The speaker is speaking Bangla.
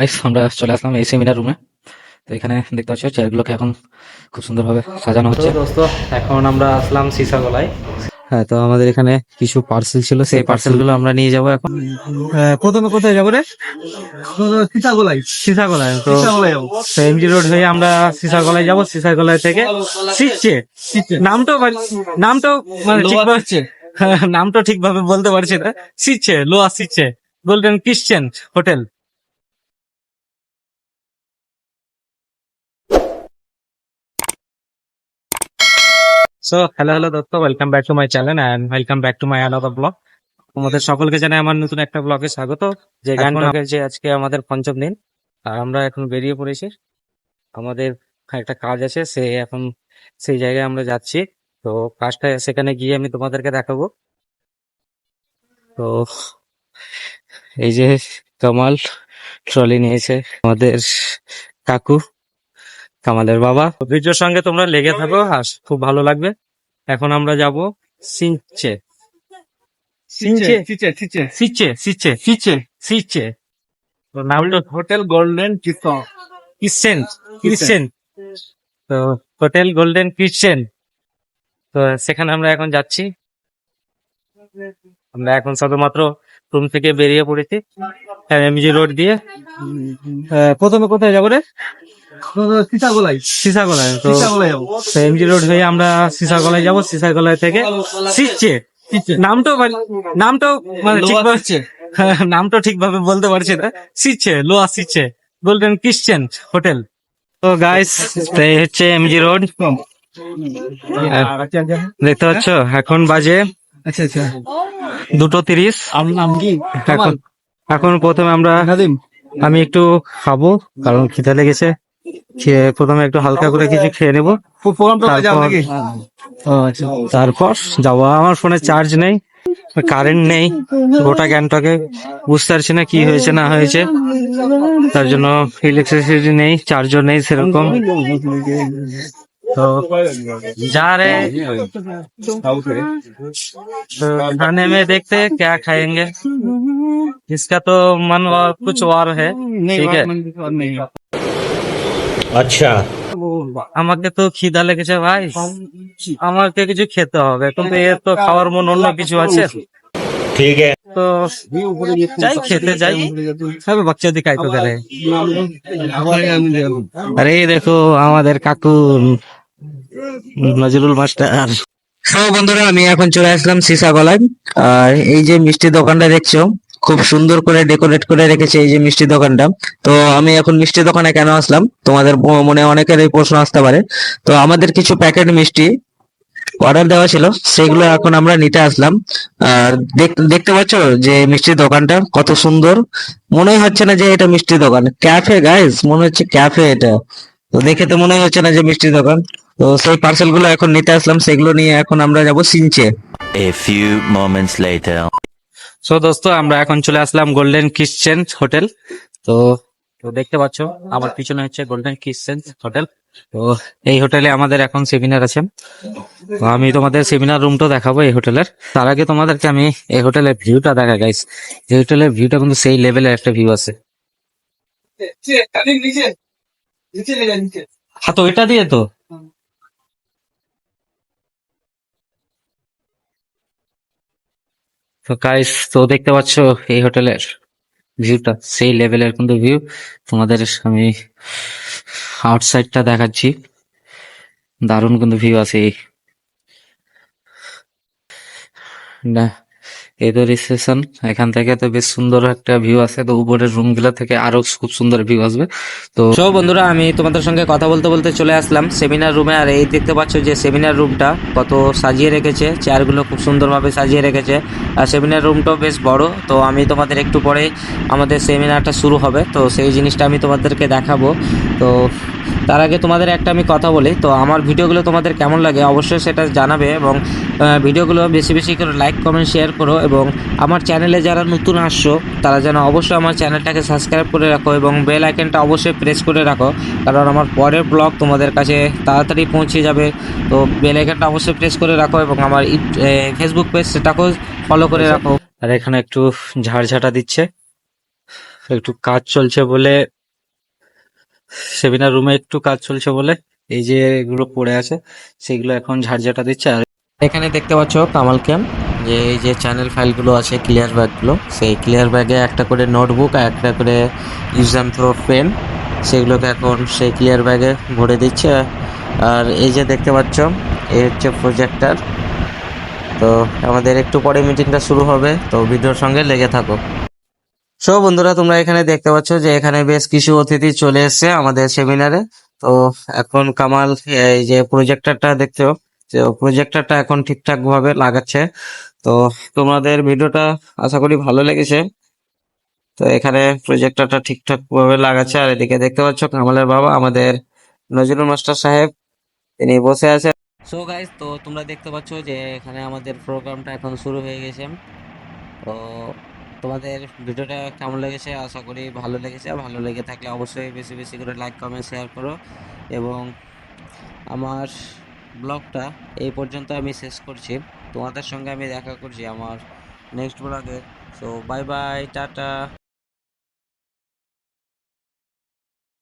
গাইস আমরা চলে আসলাম এই সেমিনার রুমে তো এখানে দেখতে পাচ্ছ চেয়ারগুলোকে এখন খুব সুন্দরভাবে সাজানো হচ্ছে। দোস্ত এখন আমরা আসলাম সিসাগোলায় হ্যাঁ তো আমাদের এখানে কিছু পার্সেল ছিল সেই পার্সেলগুলো আমরা নিয়ে যাব এখন। হ্যাঁ, প্রথমে কোথায় যাব রে? সীতাগোলাই সিসাগোলায় তো এমজি রোড হয়ে আমরা সিসাগোলায় যাব সিসাগোলায় থেকে শিখছে। নামটাও নামটাও মানে ঠিক শিখছে। নামটা ঠিকভাবে বলতে পারছি না। শিখছে লোয়া শিখছে। Golden Christian hotel so hello hello Datta welcome back to my channel and welcome back to my another blog তোমাদের সকলকে জানাই আমার নতুন একটা ব্লগে স্বাগত। যে গানটাকে যে আজকে আমাদের পঞ্চম দিন আর আমরা এখন বেরিয়ে পড়েছি। আমাদের একটা কাজ আছে সে এখন সেই জায়গায় আমরা যাচ্ছি। তো কাজটা সেখানে গিয়ে আমি তোমাদেরকে দেখাবো। তো এই যে কামাল ট্রলি নিয়েছে আমাদের কাকু। কামালের বাবা। ভিডিওর সঙ্গে তোমরা লেগে থাকো আর খুব ভালো লাগবে। এখন আমরা যাব সিঞ্চে সিঞ্চে চিচে চিচে সিচে সিচে সিচে সিচে তো নামটা হোটেল গোল্ডেন চিত্র কিচেন কিচেন। তো হোটেল গোল্ডেন কিচেন। তো সেখানে আমরা এখন যাচ্ছি। আমরা এখন শুধুমাত্র রুম থেকে বেরিয়ে পড়েছি। এমজি রোড দিয়ে। প্রথমে কোথায় যাব রে? সীতাগোলাই সিসাগোলায় তো এমজি রোড হয়ে আমরা সিসাগোলায় যাব সিসাগোলায় থেকে নামটাও নামটাও মানে ঠিকভাবে নামটা ঠিকভাবে বলতে পারছি না। লোয়া গোল্ডেন ক্রিশ্চিয়ান হোটেল তো গাইস এই হচ্ছে এমজি রোড দেখতে পাচ্ছ এখন বাজে আচ্ছা আচ্ছা। দুটো তিরিশ। নাম কি? এখন এখন প্রথমে আমরা আমি একটু খাব কারণ খিদে লেগেছে। খেয়ে প্রথমে একটু হালকা করে কিছু খেয়ে নেবো প্রোগ্রাম তো যাও তারপর- নাকি ও আচ্ছা তারপর যাবো আমার ফোনে চার্জ নেই কারেন্ট নেই গোটা গ্যাংটকে বুঝতে পারছি না কি হয়েছে না হয়েছে তার জন্য ইলেকট্রিসিটি নেই চার্জও নেই সেরকম তো जा रहे तो खाने में देखते हैं क्या खाएंगे इसका तो मन और कुछ और है ठीक है আচ্ছা। আমাকে তো খিদা লেগেছে ভাই। আমাকে কিছু খেতে হবে তো এর তো খাওয়ার মন অন্য কিছু আছে। খেতে বাচ্চা আরে দেখো আমাদের নজরুল সব হ্যাঁ বন্ধুরা আমি এখন চলে আসলাম সিসা গলায়। আর এই যে মিষ্টি দোকানটা দেখছ খুব সুন্দর করে ডেকোরেট করে রেখেছে এই যে মিষ্টি দোকানটা। তো আমি এখন মিষ্টি দোকানে কেন আসলাম? তোমাদের মনে অনেকের এই প্রশ্ন আসতে পারে। তো আমাদের কিছু প্যাকেট মিষ্টি অর্ডার দেওয়া ছিল, সেগুলো এখন আমরা নিতে আসলাম। আর দেখ- দেখতে পাচ্ছ যে মিষ্টির দোকানটা কত সুন্দর। মনে হচ্ছে না যে এটা মিষ্টি দোকান। ক্যাফে গাইস মনে হচ্ছে ক্যাফে এটা। তো দেখে তো মনে হচ্ছে না যে মিষ্টির দোকান। তো সেই পার্সেলগুলো এখন নিতে আসলাম, সেগুলো নিয়ে এখন আমরা যাব সিনচে। A few moments later. So দোস্ত আমরা এখন চলে আসলাম গোল্ডেন কিচেন হোটেল তো তো দেখতে পাচ্ছ আমার পিছনে হচ্ছে গোল্ডেন কিচেন হোটেল তো এই হোটেলে আমাদের এখন সেমিনার আছে। তো আমি তোমাদের সেমিনার রুমটা দেখাবো এই হোটেলের। তার আগে তোমাদেরকে আমি এই হোটেলের ভিউটা দেখা গাইস এই হোটেলের ভিউটা কিন্তু সেই লেভেলের একটা ভিউ আছে। নিচে নিচে লেগে নিচে। হ্যাঁ তো এটা দিয়ে তো। তো গাইস তো দেখতে পাচ্ছ এই হোটেলের ভিউটা সেই লেভেলের কিন্তু ভিউ তোমাদের আমি আউটসাইডটা দেখাচ্ছি। দারুণ কিন্তু ভিউ আছে না তো রিসেপশন এখান থেকে তো বেশ সুন্দর একটা ভিউ আছে। তো উপরের রুমগুলা থেকে আরও খুব সুন্দর ভিউ আসবে। তো সো বন্ধুরা, আমি তোমাদের সঙ্গে কথা বলতে বলতে চলে আসলাম সেমিনার রুমে আর এই দেখতে পাচ্ছ যে সেমিনার রুমটা কত সাজিয়ে রেখেছে। চেয়ারগুলো খুব সুন্দরভাবে সাজিয়ে রেখেছে। আর সেমিনার রুমটাও বেশ বড়। তো আমি তোমাদের একটু পরে আমাদের সেমিনারটা শুরু হবে। তো সেই জিনিসটা আমি তোমাদেরকে দেখাবো। তো তার আগে তোমাদের একটা আমি কথা বলি, তো আমার ভিডিওগুলো তোমাদের কেমন লাগে অবশ্যই সেটা জানাবে এবং ভিডিওগুলো বেশি বেশি করে লাইক কমেন্ট শেয়ার করো এবং আমার চ্যানেলে যারা নতুন আসছো, তারা যেন অবশ্যই আমার চ্যানেলটাকে সাবস্ক্রাইব করে রাখো এবং বেল আইকনটা অবশ্যই প্রেস করে রাখো, কারণ আমার পরের ব্লগ তোমাদের কাছে তাড়াতাড়ি পৌঁছে যাবে। তো বেল আইকনটা অবশ্যই প্রেস করে রাখো এবং আমার ফেসবুক পেজ সেটাকেও ফলো করে রাখো। আর এখানে একটু ঝাড়ঝাটা দিচ্ছে। একটু কাজ চলছে বলে সেমিনার রুমে একটু কাজ চলছে বলে এই যে এগুলো পড়ে আছে, সেগুলো এখন ঝাড়ঝাটা দিচ্ছে। আর এখানে দেখতে পাচ্ছ কামালকে যে এই যে চ্যানেল ফাইলগুলো আছে ক্লিয়ার ব্যাগগুলো সেই ক্লিয়ার ব্যাগে একটা করে নোটবুক আর একটা করে ইউজ অ্যান্ড থ্রো পেন সেগুলোকে এখন সেই ক্লিয়ার ব্যাগে ভরে দিচ্ছে। আর এই যে দেখতে পাচ্ছ এই হচ্ছে প্রজেক্টার তো আমাদের একটু পরে মিটিংটা শুরু হবে, তো ভিডিওর সঙ্গে লেগে থাকো। সো বন্ধুরা, তোমরা এখানে দেখতে পাচ্ছ যে এখানে বেশ কিছু অতিথি চলে এসেছে আমাদের সেমিনারে। তো এখন কামাল, এই যে প্রজেক্টরটা দেখছ যে প্রজেক্টরটা এখন ঠিকঠাক ভাবে লাগাচ্ছে। তো তোমাদের ভিডিওটা আশা করি ভালো লেগেছে। তো এখানে প্রজেক্টরটা ঠিকঠাক ভাবে লাগাচ্ছে। আর এদিকে দেখতে পাচ্ছ কামালের বাবা, আমাদের নজরুল মাস্টার সাহেব, তিনি বসে আছে। সো গাইস তো তোমরা দেখতে পাচ্ছ যে এখানে আমাদের প্রোগ্রামটা এখন শুরু হয়ে গেছে। তো তোমাদের ভিডিওটা কেমন লেগেছে আশা করি ভালো লেগেছে। ভালো লেগে থাকলে অবশ্যই বেশি বেশি করে লাইক কমেন্ট শেয়ার করো। এবং আমার ব্লগটা এই পর্যন্ত আমি শেষ করছি। তোমাদের সঙ্গে আমি দেখা করছি আমার নেক্সট ব্লগে সো বাই বাই টাটা।